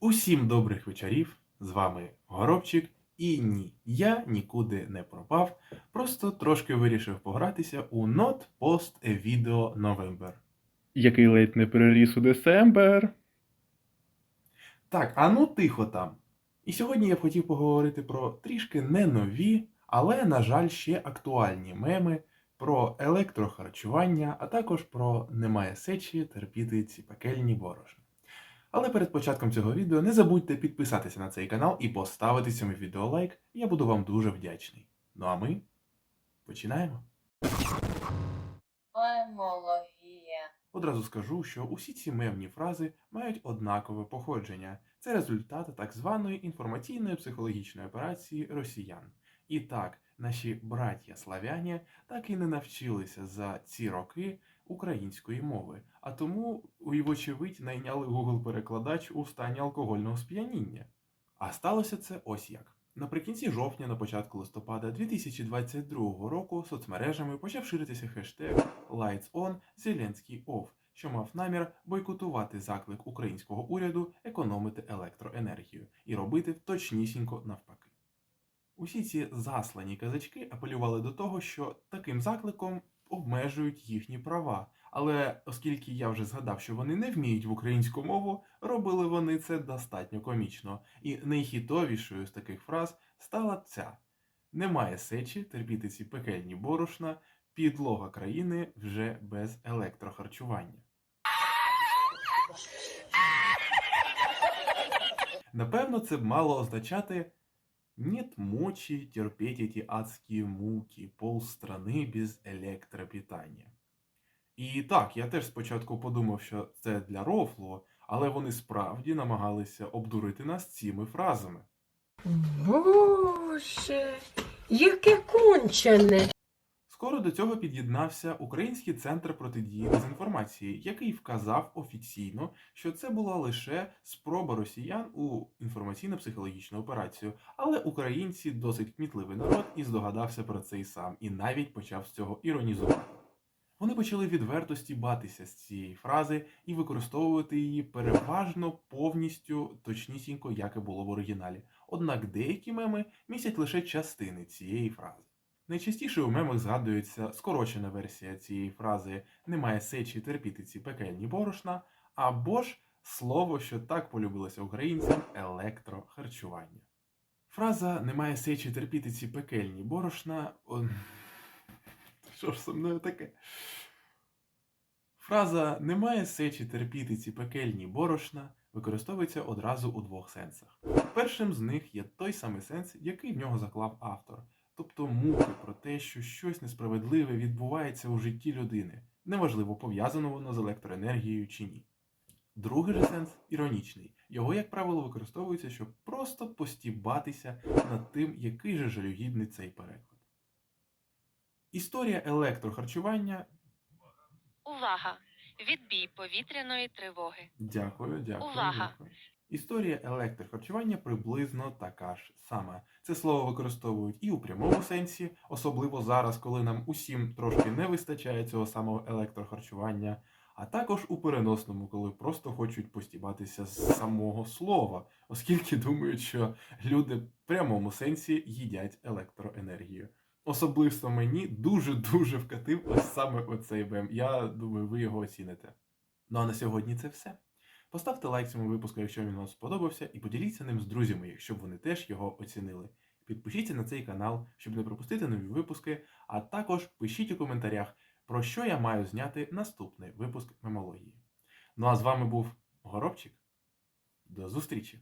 Усім добрих вечорів! З вами Горобчик. І ні, я нікуди не пропав, просто трошки вирішив погратися у Not Post Video November. який ледь не переріс у Десембер. Так, а ну тихо там. І сьогодні я б хотів поговорити про трішки не нові, але, на жаль, ще актуальні меми про електрохарчування, а також про немає сечі терпіти ці пекельні борошна. Але перед початком цього відео не забудьте підписатися на цей канал і поставити цьому відео лайк, я буду вам дуже вдячний. Ну а ми починаємо. Аймологія. Одразу скажу, що усі ці мемні фрази мають однакове походження. Це результат так званої інформаційної психологічної операції росіян. І так, наші браття славяні так і не навчилися за ці роки української мови, а тому, і вочевидь, найняли Google-перекладач у стані алкогольного сп'яніння. А сталося це ось як. Наприкінці жовтня, на початку листопада 2022 року соцмережами почав ширитися хештег Lights On Зеленський Off, що мав намір бойкотувати заклик українського уряду економити електроенергію і робити точнісінько навпаки. Усі ці заслані казачки апелювали до того, що таким закликом обмежують їхні права. Але оскільки я вже згадав, що вони не вміють в українську мову, робили вони це достатньо комічно. І найхітовішою з таких фраз стала ця: немає сечі терпіти ці пекельні борошна, підлога країни вже без електрохарчування. Напевно, це б мало означати «Нет мочи терпеть эти адские муки, полстрани без електропитання». І так, я теж спочатку подумав, що це для рофлу, але вони справді намагалися обдурити нас цими фразами. Боже, яке кончене. Скоро до цього під'єднався Український центр протидії дезінформації, який вказав офіційно, що це була лише спроба росіян у інформаційно-психологічну операцію. Але українці досить кмітливий народ і здогадався про це й сам, і навіть почав з цього іронізувати. Вони почали відверто стібатися з цієї фрази і використовувати її переважно повністю точнісінько, як і було в оригіналі. Однак деякі меми містять лише частини цієї фрази. Найчастіше у мемах згадується скорочена версія цієї фрази немає сечі терпіти ці пекельні борошна, або ж слово, що так полюбилося українцям електрохарчування. Фраза немає сечі терпіти ці пекельні борошна. Що ж со мною таке? Фраза немає сечі терпіти ці пекельні борошна використовується одразу у двох сенсах. Першим з них є той самий сенс, який в нього заклав автор, тобто муки про те, що щось несправедливе відбувається у житті людини, неважливо, пов'язано воно з електроенергією чи ні. Другий же сенс іронічний. Його, як правило, використовується, щоб просто постібатися над тим, який же жалюгідний цей переклад. Історія електрохарчування Увага! Відбій повітряної тривоги. Дякую, дякую. Увага! дякую. Історія електрохарчування приблизно така ж сама. Це слово використовують і у прямому сенсі, особливо зараз, коли нам усім трошки не вистачає цього самого електрохарчування, а також у переносному, коли просто хочуть постібатися з самого слова, оскільки думають, що люди в прямому сенсі їдять електроенергію. Особисто мені дуже-дуже вкатив ось саме оцей мем. Я думаю, ви його оціните. Ну а на сьогодні це все. Поставте лайк цьому випуску, якщо він вам сподобався, і поділіться ним з друзями, якщо б вони теж його оцінили. Підпишіться на цей канал, щоб не пропустити нові випуски, а також пишіть у коментарях, про що я маю зняти наступний випуск мемології. Ну а з вами був Горобчик. До зустрічі!